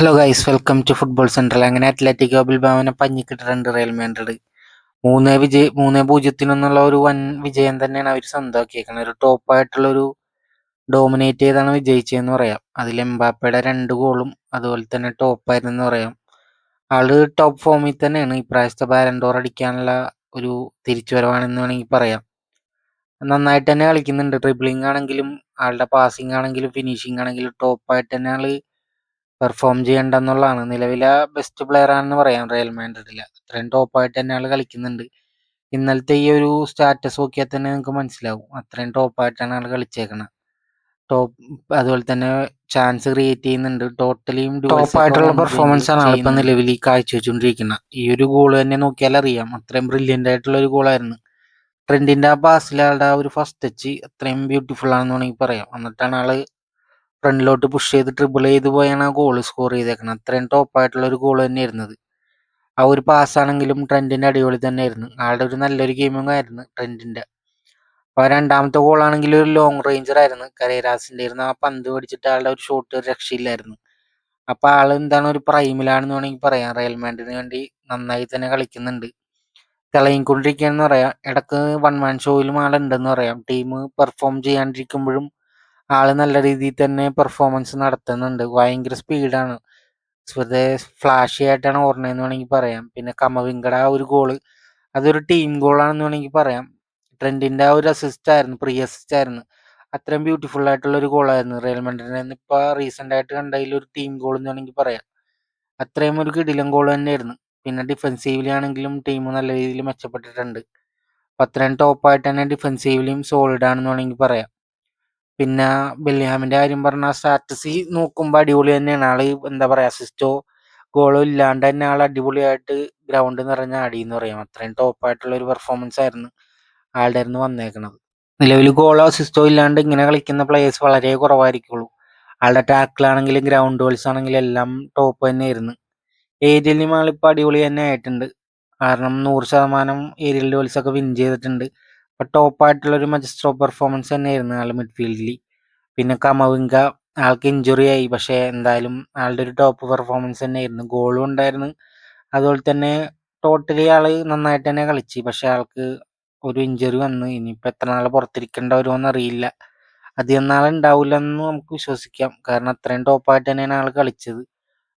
Hello guys welcome to football central അങ്ങനെ Atletico ബിൽബാവിനെ പഞ്ഞിക്കിട്ടിട്ടുണ്ട് റയൽ മാൻഡ്രിഡ് മൂന്ന് വിജയ മൂന്ന് പൂജ്യത്തിനൊന്നുള്ള ഒരു വൻ വിജയം തന്നെയാണ് അവർ സ്വന്തമാക്കിയേക്കുന്നത് ഒരു ടോപ്പായിട്ടുള്ള ഒരു ഡോമിനേറ്റ് ചെയ്താണ് വിജയിച്ചതെന്ന് പറയാം. അതിൽ എംബാപ്പയുടെ രണ്ട് ഗോളും അതുപോലെ തന്നെ ടോപ്പായിരുന്നെന്ന് പറയാം. ആൾ ടോപ്പ് ഫോമിൽ തന്നെയാണ്. ഇപ്രാവശ്യത്തെ ബാലൻഡോർ അടിക്കാനുള്ള ഒരു തിരിച്ചുവരവാണെന്ന് വേണമെങ്കിൽ പറയാം. നന്നായിട്ട് തന്നെ കളിക്കുന്നുണ്ട്. ഡ്രിബിളിംഗ് ആണെങ്കിലും ആളുടെ പാസിംഗ് ആണെങ്കിലും ഫിനിഷിംഗ് ആണെങ്കിലും ടോപ്പായിട്ട് തന്നെ ആൾ പെർഫോം ചെയ്യേണ്ടെന്നുള്ളതാണ്. നിലവിലെ ബെസ്റ്റ് പ്ലെയർ ആണെന്ന് പറയാം റയൽ മാൻഡ്രിഡിൽ അത്രയും ടോപ്പായിട്ട് തന്നെ ആൾ കളിക്കുന്നുണ്ട്. ഇന്നലത്തെ ഈ ഒരു സ്റ്റാറ്റസ് നോക്കിയാൽ തന്നെ നിങ്ങൾക്ക് മനസ്സിലാവും. അത്രയും ടോപ്പായിട്ടാണ് ആൾ കളിച്ചേക്കുന്നത് ടോപ്പ് അതുപോലെ തന്നെ ചാൻസ് ക്രിയേറ്റ് ചെയ്യുന്നുണ്ട്. ടോട്ടലിയും ടോപ്പായിട്ടുള്ള പെർഫോമൻസ് ആണ് ആളിപ്പോൾ നിലവിൽ ഈ കാഴ്ചവെച്ചുകൊണ്ടിരിക്കുന്നത് ഈ ഒരു ഗോൾ തന്നെ നോക്കിയാൽ അറിയാം. അത്രയും ബ്രില്യന്റ് ആയിട്ടുള്ള ഒരു ഗോളായിരുന്നു ട്രെൻഡിന്റെ ആ പാസിൽ ആളുടെ ആ ഒരു ഫസ്റ്റ് ടച്ച് അത്രയും ബ്യൂട്ടിഫുൾ ആണെന്ന് വേണമെങ്കിൽ പറയാം. എന്നിട്ടാണ് ആൾ ഫ്രണ്ടിലോട്ട് പുഷ് ചെയ്ത് ട്രിബിൾ ചെയ്ത് പോയാണ് ആ ഗോൾ സ്കോർ ചെയ്തേക്കുന്നത് അത്രയും ടോപ്പായിട്ടുള്ള ഒരു ഗോൾ തന്നെയായിരുന്നു അത് ആ ഒരു പാസ്സാണെങ്കിലും ട്രെൻഡിന്റെ അടിപൊളി തന്നെ ആയിരുന്നു ആളുടെ ഒരു നല്ലൊരു ഗെയിമിംഗ് ആയിരുന്നു ട്രെൻഡിന്റെ അപ്പോൾ രണ്ടാമത്തെ ഗോൾ ആണെങ്കിൽ ഒരു ലോങ് റേഞ്ചർ ആയിരുന്നു. കരേരാസിന്റെ ഇരുന്ന് ആ പന്ത് പിടിച്ചിട്ട് ആളുടെ ഒരു ഷോട്ട് രക്ഷയില്ലായിരുന്നു. അപ്പോൾ ആൾ എന്താണ് ഒരു പ്രൈമിലാണെന്ന് വേണമെങ്കിൽ പറയാം. റയൽ മാൻഡിന് വേണ്ടി നന്നായി തന്നെ കളിക്കുന്നുണ്ട്. തിളങ്ങിക്കൊണ്ടിരിക്കുകയെന്ന് പറയാം. ഇടയ്ക്ക് വൺ മാൻ ഷോയിലും ആളുണ്ടെന്ന് പറയാം. ടീം പെർഫോം ചെയ്യാണ്ടിരിക്കുമ്പോഴും ആൾ നല്ല രീതിയിൽ തന്നെ പെർഫോമൻസ് നടത്തുന്നുണ്ട്. ഭയങ്കര സ്പീഡാണ് വെറുതെ ഫ്ലാഷി ആയിട്ടാണ് ഓർണതെന്ന് വേണമെങ്കിൽ പറയാം. പിന്നെ കമവിങ്കട ആ ഒരു ഗോൾ അതൊരു ടീം ഗോളാണെന്ന് വേണമെങ്കിൽ പറയാം. ട്രെൻഡിന്റെ ആ ഒരു അസിസ്റ്റ് ആയിരുന്നു പ്രീ അസിസ്റ്റ് ആയിരുന്നു. അത്രയും ബ്യൂട്ടിഫുൾ ആയിട്ടുള്ള ഒരു ഗോളായിരുന്നു റയൽ മാൻഡ്രിഡിന് ഇപ്പൊ റീസെന്റ് ആയിട്ട് കണ്ടതിൽ ഒരു ടീം ഗോൾ എന്ന് വേണമെങ്കിൽ പറയാം. അത്രയും ഒരു കിടിലം ഗോൾ തന്നെയായിരുന്നു. പിന്നെ ഡിഫെൻസീവ്ലി ആണെങ്കിലും ടീം നല്ല രീതിയിൽ മെച്ചപ്പെട്ടിട്ടുണ്ട്. അപ്പൊ അത്രയും ടോപ്പായിട്ട് തന്നെ ഡിഫെൻസീവ്ലിയും സോളിഡ് ആണെന്ന് വേണമെങ്കിൽ പറയാം. പിന്നെ ബെല്ലിഹാമിന്റെ കാര്യം പറഞ്ഞാൽ സ്റ്റാറ്റസ് നോക്കുമ്പോൾ അടിപൊളി തന്നെയാണ്. ആൾ എന്താ പറയാ അസിസ്റ്റോ ഗോളോ ഇല്ലാണ്ട് തന്നെ ആൾ അടിപൊളിയായിട്ട് ഗ്രൗണ്ട് നിറഞ്ഞ ആടി എന്ന് പറയാം. അത്രയും ടോപ്പായിട്ടുള്ള ഒരു പെർഫോമൻസ് ആയിരുന്നു ആളുടെ ആയിരുന്നു വന്നേക്കണത്. നിലവിൽ ഗോളോ അസിസ്റ്റോ ഇല്ലാണ്ട് ഇങ്ങനെ കളിക്കുന്ന പ്ലേയേഴ്സ് വളരെ കുറവായിരിക്കുള്ളൂ. ആളുടെ ടാക്കിളാണെങ്കിലും ഗ്രൗണ്ട് ഗോൾസ് ആണെങ്കിലും എല്ലാം ടോപ്പ് തന്നെയായിരുന്നു. ഏരിയലിനും ആളിപ്പോൾ അടിപൊളി തന്നെ ആയിട്ടുണ്ട്. കാരണം നൂറ് ശതമാനം ഏരിയൽ ഡോൾസ് ഒക്കെ വിൻ ചെയ്തിട്ടുണ്ട്. ടോപ്പായിട്ടുള്ള ഒരു മജിസ്ട്രോ പെർഫോമൻസ് തന്നെയായിരുന്നു ആൾ മിഡ്ഫീൽഡിൽ പിന്നെ കമവിങ്ക ആൾക്ക് ഇഞ്ചുറി ആയി പക്ഷേ എന്തായാലും ആളുടെ ഒരു ടോപ്പ് പെർഫോമൻസ് തന്നെയായിരുന്നു. ഗോളും ഉണ്ടായിരുന്നു. അതുപോലെ തന്നെ ടോട്ടലി ആൾ നന്നായിട്ട് തന്നെ കളിച്ചു. പക്ഷെ ആൾക്ക് ഒരു ഇഞ്ചുറി വന്നു. ഇനിയിപ്പോൾ എത്ര നാൾ പുറത്തിരിക്കേണ്ട വരുമോ അറിയില്ല അധികം നാളുണ്ടാവില്ല എന്ന് നമുക്ക് വിശ്വസിക്കാം. കാരണം അത്രയും ടോപ്പായിട്ട് തന്നെയാണ് ആൾ കളിച്ചത്.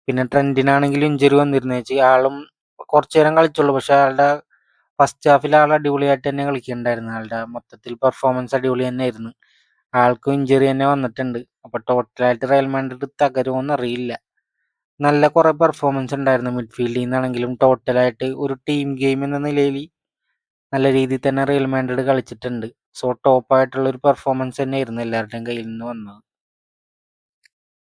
പിന്നെ ട്രെൻഡിനാണെങ്കിലും ഇഞ്ചുറി വന്നിരുന്നു. വെച്ചാൽ ആളും കുറച്ചു നേരം കളിച്ചുള്ളൂ. പക്ഷെ ആളുടെ ഫസ്റ്റ് ഹാഫിൽ ആൾ അടിപൊളിയായിട്ട് തന്നെ കളിക്കുന്നുണ്ടായിരുന്നു ആളുടെ മൊത്തത്തിൽ പെർഫോമൻസ് അടിപൊളി തന്നെ ആയിരുന്നു ആൾക്കും ഇഞ്ചുറി തന്നെ വന്നിട്ടുണ്ട്. അപ്പോൾ ടോട്ടലായിട്ട് റയൽ മാൻഡ്രിഡ് തകരുമോന്ന് അറിയില്ല. നല്ല കുറേ പെർഫോമൻസ് ഉണ്ടായിരുന്നു മിഡ്ഫീൽഡിൽ നിന്നാണെങ്കിലും ടോട്ടലായിട്ട് ഒരു ടീം ഗെയിം എന്ന നിലയിൽ നല്ല രീതിയിൽ തന്നെ റയൽ മാൻഡ്രിഡ് കളിച്ചിട്ടുണ്ട്. സോ ടോപ്പായിട്ടുള്ള ഒരു പെർഫോമൻസ് തന്നെയായിരുന്നു എല്ലാവരുടെയും കയ്യിൽ നിന്ന് വന്നത്.